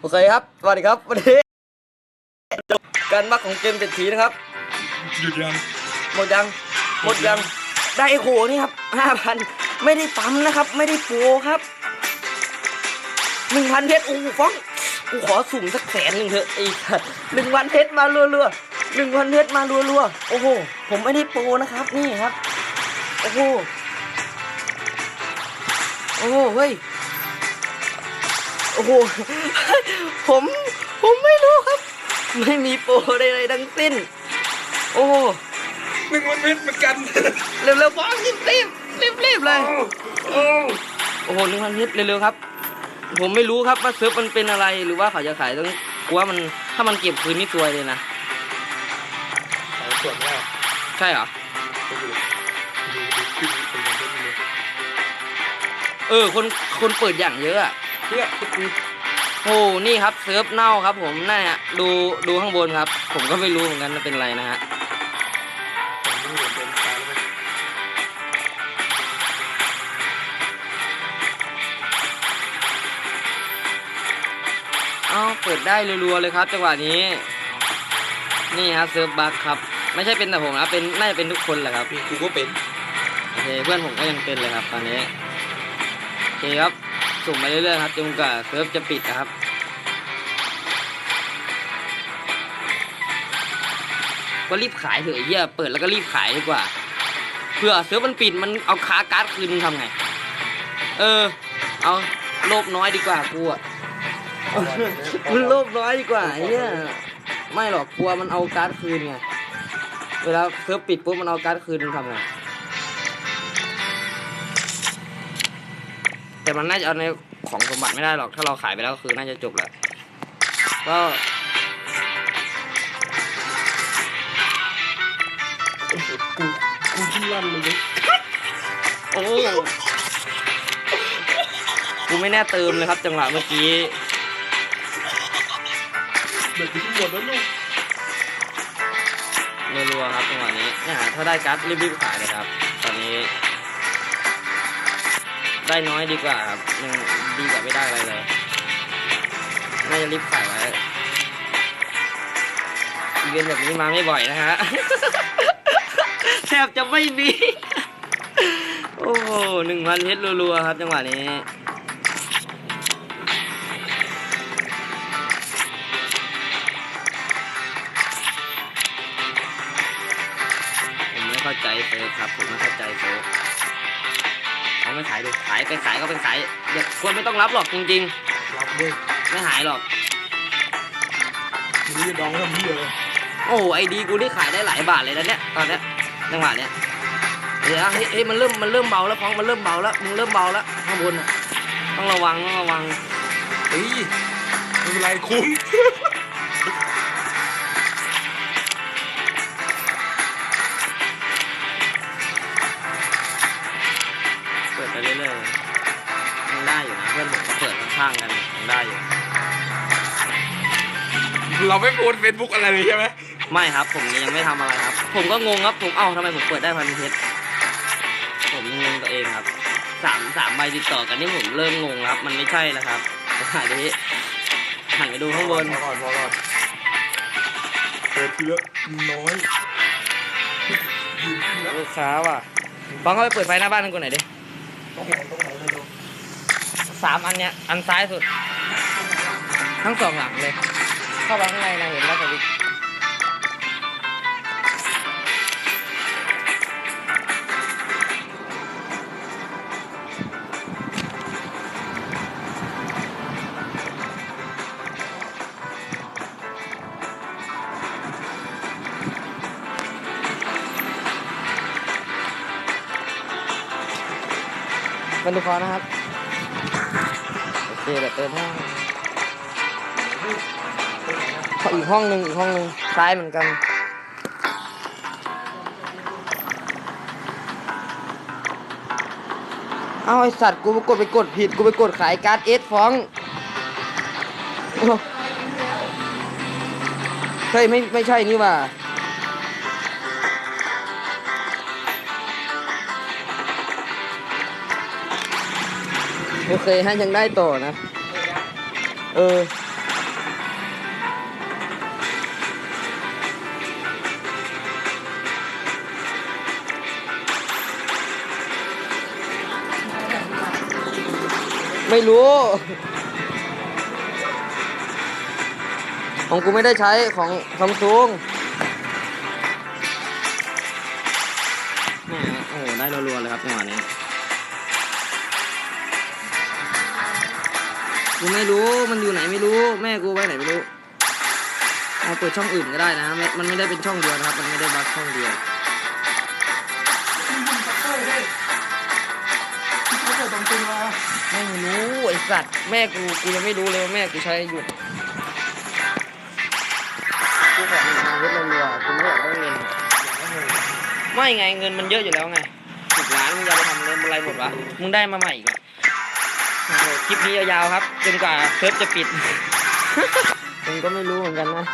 โอเคครับสวัสดีครับวันนี้จบการมักของเกมเศรษฐีนะครับหยุดยังหมดยังหมดยังได้ไอ้โหนี่ครับห้าพันไม่ได้ปั๊มนะครับ ไม่ได้โปรครับหนึ่งพันเพชรโอ้โหฟ้องกูขอสุ่มสักแสนหนึ่งเถอะไอ้หนึ่งพันเพชรมารัวๆหนึ่งพันเพชรมารัวๆโอ้โหผมไม่ได้โปรนะครับ นี่ครับ โอ้โหโอ้โหเฮ้ย โอ้โห ผมผมไม่รู้ครับ ไม่มีโปรใดๆทั้งสิ้น โอ้โหหนึ่งวันเพชรเหมือนกันเร็วๆฟ้องรีบรีบรีบรีบเลย โอ้โอ้โหหนึ่งพันเพชรเร็วๆครับ ผมไม่รู้ครับว่าเซิร์ฟมันเป็นอะไรหรือว่าเขาจะขายต้องกลัวมันถ้ามันเก็บคืนนี่ซวยเลยนะสายส่วนแรกใช่เหรอก็อยู่ดูดูขึ้นเป็นวันเพชรเลยเออคนคนเปิดอย่างเยอะอะ เพื่อคุณกูโอ้นี่ครับเซิร์ฟเน่าครับ ผมนั่นน่ะดูดูข้างบนครับ ผมก็ไม่รู้เหมือนกันว่าเป็นอะไรนะฮะผมไม่เห็นเป็นตายแล้วเอ้าเปิดได้รัวๆเลยครับ จังหวะนี้ นี่ฮะเซิร์ฟบัคครับ ไม่ใช่เป็นแต่ผมนะเป็นน่าจะเป็นทุกคนแหละครับนี่กูก็เป็นโอเคเพื่อนผมก็ยังเป็นเลยครับตอนนี้โอเคครับ สุ่มไปเรื่อยๆครับจนกว่าเซิร์ฟจะปิดนะครับก็รีบขายเถอะเหี้ยเปิดแล้วก็รีบขายดีกว่าเผื่อเซิร์ฟมันปิดมันเอาค้าการ์ดคืนมึงทำไง เออ เอาโลภน้อยดีกว่ากูอะมันโลภน้อยดีกว่าไอ้เหี้ยไม่หรอกกลัวมันเอาการ์ดคืนไงเวลาเซิร์ฟปิดปุ๊บมันเอาการ์ดคืนมึงทำไง แต่มันน่าจะเอาในของสมบัติไม่ได้หรอก ถ้าเราขายไปแล้วก็คือน่าจะจบแหละก็กูกูที่ลั่นเลยเนี่ยโอ้กูไม่แน่เติมเลยครับจังหวะเมื่อกี้เด็กที่หมดแล้วลูกรัวๆครับจังหวะนี้เนี่ยถ้าได้การ์ดรีบๆขายเลยครับ ตอนนี้ ได้น้อยดีกว่าครับยังดีกว่าไม่ได้อะไรเลยน่าจะรีบขายไว้อีเวนต์แบบนี้มาไม่บ่อยนะฮะแทบจะไม่มี โอ้หนึ่งพันเพชรรัวๆครับจังหวะนี้ผมไม่เข้าใจเซิร์ฟครับ ผมไม่เข้าใจเซิร์ฟ เขาไม่ขายดูขายไปขายก็ไปขายอย่าควรไม่ต้องรับหรอกจริงรับด้วยๆ ไม่หายหรอกมึงจะดองทำเหี้ยเลยโอ้โหไอดีกูได้ขายได้หลายบาทเลยนะเนี่ยตอนเนี้ยจังหวะเนี้ยเดี๋ยวนะเฮ้ยเฮ้ยมันเริ่มมันเริ่มเบาแล้วฟ้องมันเริ่มเบาแล้วมึงเริ่มเบาแล้วข้างบนอะต้องระวังต้องระวัง เฮ้ยไม่เป็นไรคุ้ม เราไม่โพสเฟซบุ๊กอะไรเลยใช่ไหมไม่ครับ ผมยังไม่ทำอะไรครับ ผมก็งงครับผมเอ้าทำไมผมเปิดได้พันเพชรผมงงตัวเองครับสามสามใบติดต่อกันนี่ผมเริ่มงงแล้วครับ มันไม่ใช่แล้วครับอันนี้หันไปดูข้างบนพอก่อนพอก่อนเปิดทีละน้อยลูกค้าว่ะฟังเขาไปเปิดไฟหน้าบ้านกันกูหน่อยดิต้องไหนต้องไหนเลยดูสามอันเนี้ยอันซ้ายสุด ทั้งสองหลังเลย เข้าไปข้างในนะเห็นแล้วสวิตช์เป็นดูคอนะครับ โอเคเดี๋ยวเติมให้ข อีกห้องหนึ่งอีกห้องหนึ่งซ้ายเหมือนกัน เอาไอสัตว์กูไปกดไปกดผิดกูไปกดขายการ์ดเอสฟ้องเฮ้ยไม่ไม่ใช่นี่ว่าโอเคฮะยังได้ต่อนะ เออ ไม่รู้ ของกูไม่ได้ใช้ของซัมซุงแหม่โอ้โหได้รัวๆเลยครับจังหวะนี้ กูไม่รู้มันอยู่ไหนไม่รู้ แม่กูไว้ไหนไม่รู้ เอาเปิดช่องอื่นก็ได้นะม่มันไม่ได้เป็นช่องเดียวนะครับ มันไม่ได้บักช่องเดียว เขาเปิดตรงตัวมาไม่รู้ไอสัตว์แม่กูกูยังไม่รู้เลยว่าแม่กูใช้หยุดกูขอเงินมาเว็ดรัวๆกูไม่อยากได้เงินไม่ไงเงินมันเยอะอยู่แล้วไงสิบล้านมึงจะเอาไปทำอะไรหมดวะมึงได้มาใหม่อีกเหรอโอ้โหคลิปนี้ยาวๆครับจนกว่าเซิร์ฟจะปิดผมก็ไม่รู้เหมือนกันนะ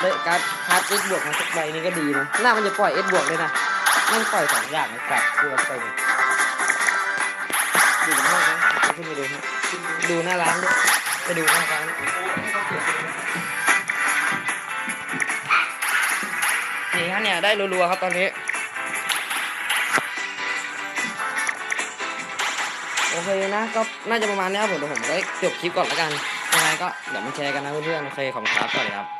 ได้การ์ดคาร์ดเอสบวกมาสักใบนี้ก็ดีนะหน้ามันจะปล่อยเอสบวกเลยนะแม่งปล่อยสองอย่างนะกลับกลัวไป ขึ้นไปดูครับดูหน้าร้านด้วยไปดูหน้าร้านนี่ฮะเนี่ยได้รัวๆครับตอนนี้ โอเคนะก็น่าจะประมาณนี้ครับผมเดี๋ยวผมได้จบคลิปก่อนแล้วกันยังไงก็เดี๋ยวมาแชร์กันนะเพื่อนๆโอเคขอบคุณครับสวัสดีครับ